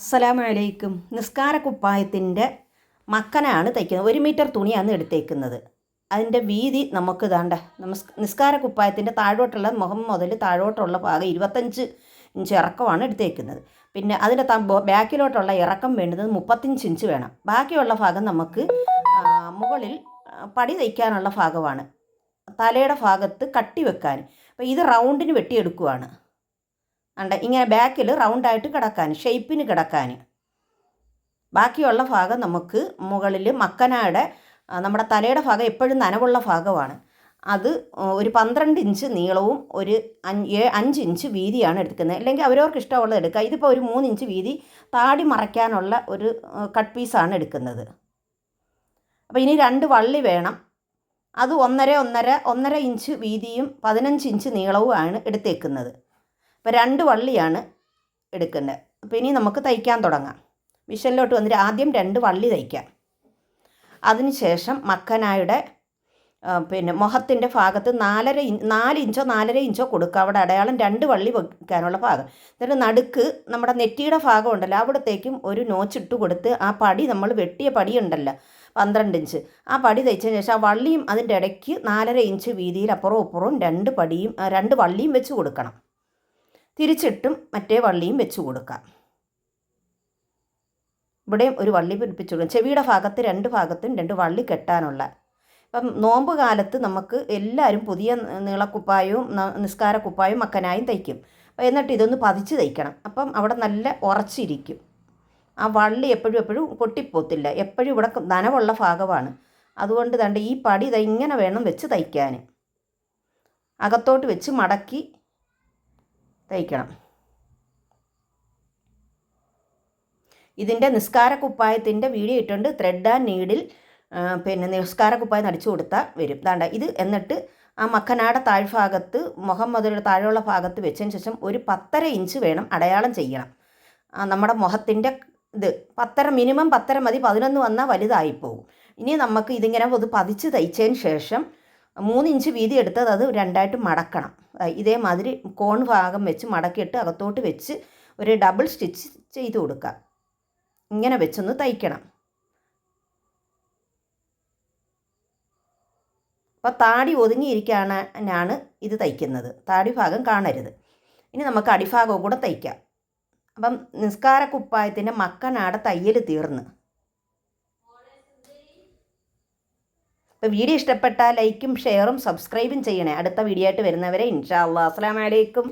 അസ്സലാമു അലൈക്കും നിസ്കാര കുപ്പായത്തിന്റെ മക്കനാണ് തയ്ക്കുന്നത്. ഒരു മീറ്റർ തുണിയാണ് എടുത്തേക്കുന്നത്. അതിന്റെ വീതി നമുക്ക് ഇതാണ്ട നമസ് നിസ്കാര കുപ്പായത്തിന്റെ താഴോട്ടുള്ള മുഖം മുതൽ താഴോട്ടുള്ള ഭാഗം ഇരുപത്തഞ്ച് ഇഞ്ച് ഇറക്കമാണ് എടുത്തേക്കുന്നത്. പിന്നെ അതിന്റെ ബാക്കിലോട്ടുള്ള ഇറക്കം വേണ്ടത് മുപ്പത്തഞ്ച് ഇഞ്ച് വേണം. ബാക്കിയുള്ള ഭാഗം നമുക്ക് മുകളിൽ പടി തയ്ക്കാനുള്ള ഭാഗമാണ്. തലയുടെ ഭാഗത്ത് കട്ടി വെക്കാൻ. അപ്പോൾ ഇത് റൗണ്ടിന് വെട്ടിയെടുക്കുവാണ്. ഉണ്ട് ഇങ്ങനെ ബാക്കിൽ റൗണ്ടായിട്ട് കിടക്കാൻ ഷേപ്പിന് കിടക്കാൻ ബാക്കിയുള്ള ഭാഗം നമുക്ക് മുകളിൽ മക്കനായുടെ നമ്മുടെ തലയുടെ ഭാഗം എപ്പോഴും നനവുള്ള ഭാഗമാണ്. അത് ഒരു പന്ത്രണ്ട് ഇഞ്ച് നീളവും ഒരു അഞ്ച് അഞ്ച് ഇഞ്ച് വീതിയാണ് എടുക്കുന്നത്. അല്ലെങ്കിൽ അവരവർക്ക് ഇഷ്ടമുള്ളത് എടുക്കുക. ഇതിപ്പോൾ ഒരു മൂന്ന് ഇഞ്ച് വീതി താടി മറയ്ക്കാനുള്ള ഒരു കട്ട് പീസാണ് എടുക്കുന്നത്. അപ്പോൾ ഇനി രണ്ട് വള്ളി വേണം. അത് ഒന്നര ഒന്നര ഒന്നര ഇഞ്ച് വീതിയും പതിനഞ്ച് ഇഞ്ച് നീളവുമാണ് എടുത്തേക്കുന്നത്. അപ്പോൾ രണ്ട് വള്ളിയാണ് എടുക്കുന്നത് അപ്പോൾ ഇനി നമുക്ക് തയ്ക്കാൻ തുടങ്ങാം. മിഷനിലോട്ട് വന്നിട്ട് ആദ്യം രണ്ട് വള്ളി തയ്ക്കാം. അതിനുശേഷം മക്കനായുടെ പിന്നെ മുഖത്തിന്റെ ഭാഗത്ത് നാലര നാല് ഇഞ്ചോ നാലര ഇഞ്ചോ കൊടുക്കുക. അവിടെ അടയാളം രണ്ട് വള്ളി വെക്കാനുള്ള ഭാഗം. എന്നിട്ട് നടുക്ക് നമ്മുടെ നെറ്റിയുടെ ഭാഗം ഉണ്ടല്ലോ അവിടത്തേക്കും ഒരു നോച്ചിട്ട് കൊടുത്ത് ആ പടി നമ്മൾ വെട്ടിയ പടി ഉണ്ടല്ലോ പന്ത്രണ്ട് ഇഞ്ച്. ആ പടി തയ്ച്ചതിന് ശേഷം ആ വള്ളിയും അതിന്റെ ഇടയ്ക്ക് നാലര ഇഞ്ച് വീതിയിൽ അപ്പുറവും അപ്പുറവും രണ്ട് പടിയും രണ്ട് വള്ളിയും വെച്ച് കൊടുക്കണം. തിരിച്ചിട്ടും മറ്റേ വള്ളിയും വെച്ച് കൊടുക്കാം. ഇവിടെയും ഒരു വള്ളി പിടിപ്പിച്ചു കൊടുക്കും. ചെവിയുടെ ഭാഗത്ത് രണ്ട് ഭാഗത്തും രണ്ട് വള്ളി കെട്ടാനുള്ള. ഇപ്പം നോമ്പ് കാലത്ത് നമുക്ക് എല്ലാവരും പുതിയ നീളക്കുപ്പായവും നിസ്കാര കുപ്പായവും മക്കനായും തയ്ക്കും. അപ്പം എന്നിട്ട് ഇതൊന്ന് പതിച്ച് തയ്ക്കണം. അപ്പം അവിടെ നല്ല ഉറച്ചിരിക്കും. ആ വള്ളി എപ്പോഴും എപ്പോഴും പൊട്ടിപ്പോത്തില്ല. എപ്പോഴും ഇവിടെ നനവുള്ള ഭാഗമാണ്. അതുകൊണ്ട് തന്നെ ഈ പടി ഇതെങ്ങനെ വേണം വെച്ച് തയ്ക്കാൻ അകത്തോട്ട് വെച്ച് മടക്കി തയ്ക്കണം. ഇതിന്റെ നിസ്കാര കുപ്പായത്തിന്റെ വീഡിയോ ഇട്ടുണ്ട്. ത്രെഡ് ആൻഡ് നീഡിൽ പിന്നെ നിസ്കാര കുപ്പായം അടിച്ചു കൊടുത്താൽ വരും. ദാണ്ട ഇത് എന്നിട്ട് ആ മക്കനാടെ താഴ്ഭാഗത്ത് മുതലുള്ള താഴെയുള്ള ഭാഗത്ത് വെച്ചതിന് ശേഷം ഒരു പത്തര ഇഞ്ച് വേണം അടയാളം ചെയ്യണം. നമ്മുടെ മുഖത്തിന്റെ ഇത് പത്തര മിനിമം പത്തര മതി. പതിനൊന്ന് വന്നാൽ വലുതായി പോകും ഇനി നമുക്ക് ഇതിങ്ങനെ ഒന്ന് പതിച്ച് തയ്ച്ചതിന് ശേഷം മൂന്ന് ഇഞ്ച് വീതി എടുത്തത് അത് രണ്ടായിട്ട് മടക്കണം. ഇതേമാതിരി കോൺ ഭാഗം വെച്ച് മടക്കിയിട്ട് അകത്തോട്ട് വെച്ച് ഒരു ഡബിൾ സ്റ്റിച്ച് ചെയ്ത് കൊടുക്കുക. ഇങ്ങനെ വെച്ചൊന്ന് തയ്ക്കണം. അപ്പോൾ താടി ഒതുങ്ങിയിരിക്കാനാണ് ഇത് തയ്ക്കുന്നത്. താടി ഭാഗം കാണരുത്. ഇനി നമുക്ക് അടിഭാഗവും കൂടെ തയ്ക്കാം. അപ്പം നിസ്കാര കുപ്പായത്തിന്റെ മക്കനാട തയ്യൽ തീർന്ന്. അപ്പോൾ വീഡിയോ ഇഷ്ടപ്പെട്ടാൽ ലൈക്കും ഷെയറും സബ്സ്ക്രൈബും ചെയ്യണേ. അടുത്ത വീഡിയോ ആയിട്ട് വരുന്നവരെ ഇൻഷാ അള്ളാഹ് അസ്സലാമു അലൈക്കും.